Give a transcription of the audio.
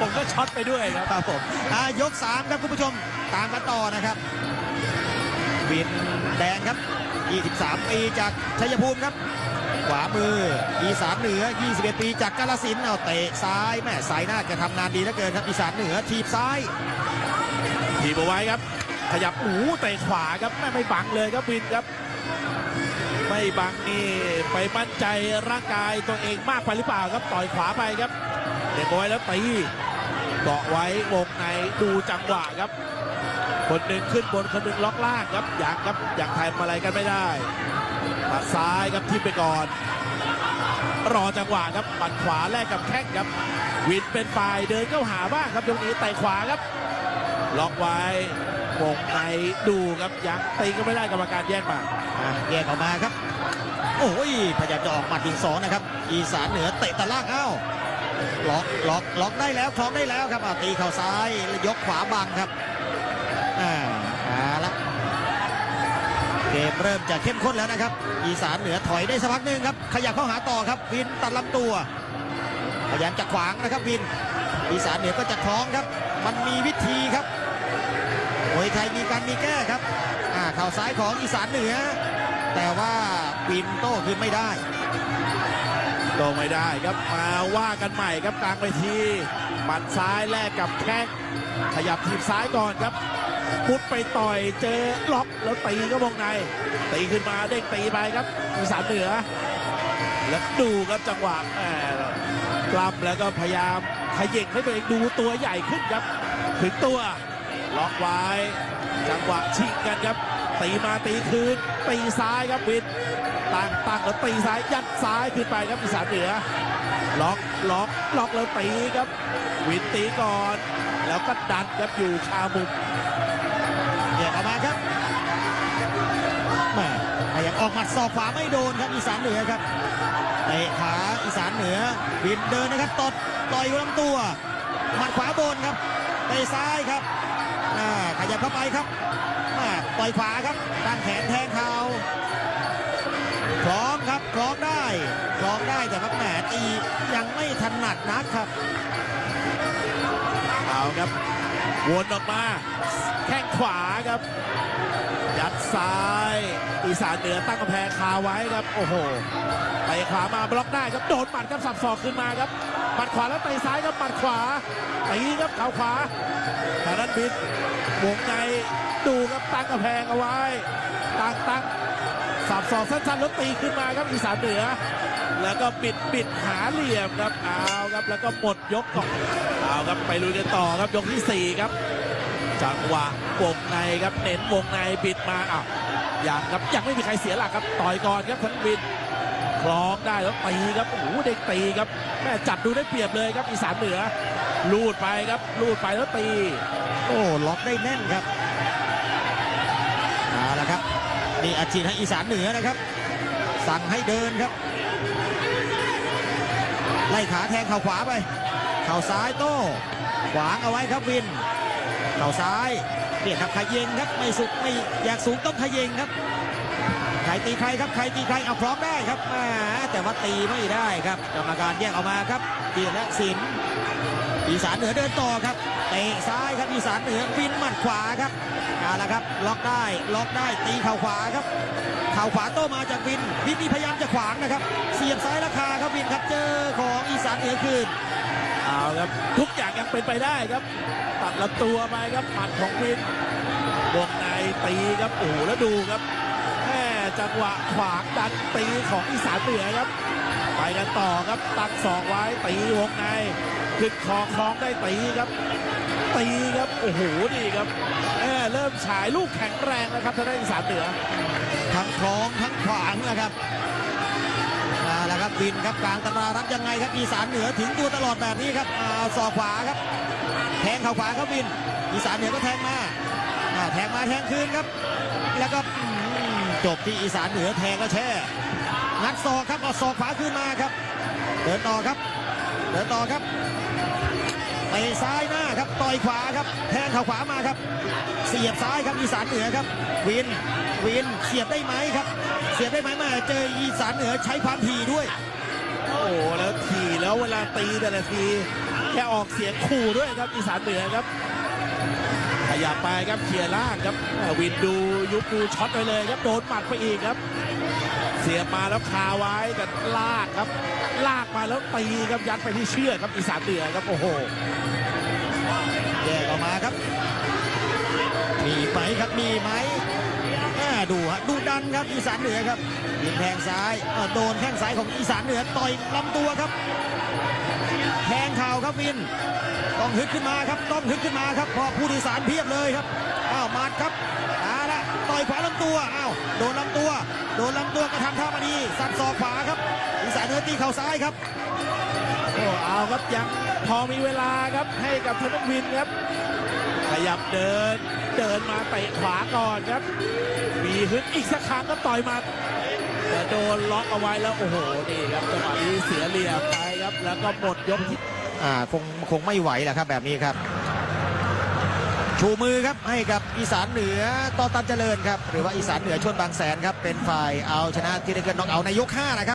ผมก็ช็อตไปด้วยครับครับผมอ่ายก3ครับคุณผู้ชมตามกันต่อนะครับบินแดงครับ 23 ปีจากชัยภูมิครับ ขวามืออีสานเหนือ 21 ปีจากกาลสินธุ์เอาเตะซ้ายแม่สายหน้าจะทำงานดีเหลือเกินครับอีสานเหนือทีบซ้ายทีบเอาไว้ครับ ขยับหูเตะขวาครับไม่ไม่บังเลยครับวินครับ ไม่บังนี่ไปมั่นใจร่างกายตัวเองมากไปหรือเปล่าครับต่อยขวาไปครับ เด็กเอาไว้แล้วตีเกาะไว้วงในดูจังหวะครับ คนหนึ่งขึ้นบนคนหนึ่งล็อกล่างครับ อยากครับอยากทำอะไรกันไม่ได้ตัดซ้ายครับทิมไปก่อน รอจังหวะครับปัดขวาแลกกับแข้งครับ วินเป็นฝ่ายเดินเข้าหาบ้างครับตรงนี้เตะขวาครับ ล็อกไว้วงในดูครับยังตีก็ไม่ได้กรรมการแยกมาอะแยกออกมาครับ โอ้ยพยายามจะออกหมัดถึงสองนะครับ อีสานเหนือเตะตะล่างเอ้า ล็อกล็อกล็อกได้แล้วคล้องได้แล้วครับอะตีเข่าซ้ายแล้วยกขวาบังครับอ่าเอาละเกมเริ่มจะเข้มข้นแล้วนะครับ อีสานเหนือถอยได้สักพักหนึ่งครับขยับเข้าหาต่อครับวินตัดลำตัวพยายามจะขวางนะครับวิน อีสานเหนือก็จะคล้องครับ มันมีวิธีครับมวยไทยมีการมีแก้ครับอ่าเข่าซ้ายของอีสานเหนือ แต่ว่าวินโต้คืนไม่ได้ โตไม่ได้ครับมาว่ากันใหม่ครับกลางเวทีหมัดซ้ายแลกกับแข้งขยับทีบซ้ายก่อนครับพุดไปต่อยเจอล็อกแล้วตีก็วงใน ตีขึ้นมาเด้งตีไปครับอีสานเหนือ แล้วดูครับจังหวะแหมกลับแล้วก็พยายามขยิงให้ตัวเองดูตัวใหญ่ขึ้นครับ ถึงตัวล็อกไว้ จังหวะชิงกันครับ ตีมาตีคืนตีซ้ายครับวิน ตั้งตั้งแล้วตีซ้ายยัดซ้ายขึ้นไปครับอีสานเหนือล็อกล็อกล็อกแล้วตีครับ วินตีก่อน แล้วก็ดันครับอยู่คามุมแยกออกมาครับแม่พยายามออกหมัดศอกขวาไม่โดนครับอีสานเหนือครับเตะขาอีสานเหนือบินเดินนะครับตดต่อยลำตัวหมัดขวาบนครับเตะซ้ายครับขยับเข้าไปครับต่อยขวาครับตั้งแขนแทงเข่า คล้องครับคล้องได้คล้องได้แต่ว่าแหมตียังไม่ถนัดนักครับ เอาครับวนออกมาแข้งขวาครับ ยัดซ้าย อีสานเหนือตั้งกำแพงคาไว้ครับ โอ้โหไปขวามาบล็อกได้ครับโดนหมัดครับสับศอกขึ้นมาครับหมัดขวาแล้วเตะซ้ายครับหมัดขวาตีครับเข่าขวาทางนั้นบิดวงในดูครับตั้งกำแพงเอาไว้ตั้งตั้ง สับศอกสั้นๆแล้วตีขึ้นมาครับอีสานเหนือ แล้วก็ปิดปิดหาเหลี่ยมครับเอาครับแล้วก็หมดยกก่อนเอาครับไปลุยกันต่อครับยกที่สี่ครับ จังหวะวงในครับเน้นวงในปิดมาอ้าวยังครับยังไม่มีใครเสียหลักครับต่อยก่อนครับทั้งบินคล้องได้แล้วตีครับโอ้โหเด็กตีครับแม่จับดูได้เปรียบเลยครับอีสานเหนือลูดไปครับลูดไปแล้วตี โอ้ล็อกได้แน่นครับเอาละครับ นี่อาชีพให้อีสานเหนือนะครับ สั่งให้เดินครับ ไล่ขาแทงเข่าขวาไป เข่าซ้ายโต้ ขวางเอาไว้ครับวิน เข่าซ้ายเปลี่ยนครับขยเยงครับไม่สุกไม่อยากสูงต้องขยเยงครับใครตีใครครับใครตีใครเอาพร้อมได้ครับแหมแต่ว่าตีไม่ได้ครับกรรมการแยกออกมาครับเกียรและสินอีสานเหนือเดินต่อครับ เตะซ้ายครับอีสานเหนือวินหมัดขวาครับเอาละครับ ล็อกได้ล็อกได้ตีเข่าขวาครับ เข่าขวาโต้มาจากวินวินนี่พยายามจะขวางนะครับ เสียบซ้ายราคาครับวินครับเจอของอีสานเหนือคืนเอาครับทุกอย่างยังเป็นไปได้ครับ ตัดลำตัวไปครับหมัดของวินวงในตีครับโอ้โหแล้วดูครับแม่จังหวะขวางดันตีของอีสานเหนือครับไปกันต่อครับตัดศอกไว้ตีวงในขึ้นคอคล้องได้ตีครับ ตีครับโอ้โหนี่ครับแม่เริ่มฉายลูกแข็งแรงแล้วครับทางด้านอีสานเหนือทั้งคล้องทั้งขวางนะครับเอาละครับวินครับกลางตำรารับยังไงครับอีสานเหนือถึงตัวตลอดแบบนี้ครับเอาศอกขวาครับ แทงเข่าขวาครับวิน อีสานเหนือก็แทงมาอ่าแทงมาแทงคืนครับ แล้วก็อืมจบที่อีสานเหนือแทงก็แช่งัดศอกครับเอาศอกขวาขึ้นมาครับ เดินต่อครับ เดินต่อครับ ตะซ้ายหน้าครับต่อยขวาครับแทงเข่าขวามาครับ เสียบซ้ายครับอีสานเหนือครับ วินวินเสียบได้ไหมครับ เสียบได้ไหมมาเจออีสานเหนือใช้ความถี่ด้วย โอ้โหแล้วทีแล้วเวลาตีแต่ละทีแค่ออกเสียงขู่ด้วยครับอีสานเหนือครับขยับไปครับเคลียล่างครับวินดูยุบดูช็อตไปเลยครับโดนหมัดไปอีกครับ สียบมาแล้วคาไว้แต่ลากครับ ลากมาแล้วตีครับยัดไปที่เชือกครับอีสานเหนือครับโอ้โหแยกออกมาครับ มีไหมครับมีไหมอ่าดูฮะดูดันครับอีสานเหนือครับยิงแทงซ้ายโดนแข้งซ้ายของอีสานเหนือต่อยลำตัวครับแทงเข่าครับวิน ต้องฮึดขึ้นมาครับต้องฮึดขึ้นมาครับพราะผู้โดยสารเพียบเลยครับอ้าวมาดครับ อาละต่อยขวาลำตัวอ้าวโดนลำตัว โดนลำตัวกระทำท่ามาดีสัดศอกขวาครับอีสานเหนือตีเข่าซ้ายครับโอ้เอาครับยังพอมีเวลาครับให้กับธนวินครับขยับเดินเดินมาเตะขวาก่อนครับ มีฮึดอีกสักครั้งก็ต่อยหมาแต่โดนล็อกเอาไว้แล้วโอ้โหนี่ครับจังหวะนี้เสียเหลี่ยมไปครับ แล้วก็หมดยกที่อ่าคงคงไม่ไหวแหละครับแบบนี้ครับ ชูมือครับให้กับอีสานเหนือต่อตันเจริญครับ หรือว่าอีสานเหนือชวนบางแสนครับ เป็นฝ่ายเอาชนะที่ได้เกินน็อกเอาในยก 5 นะครับ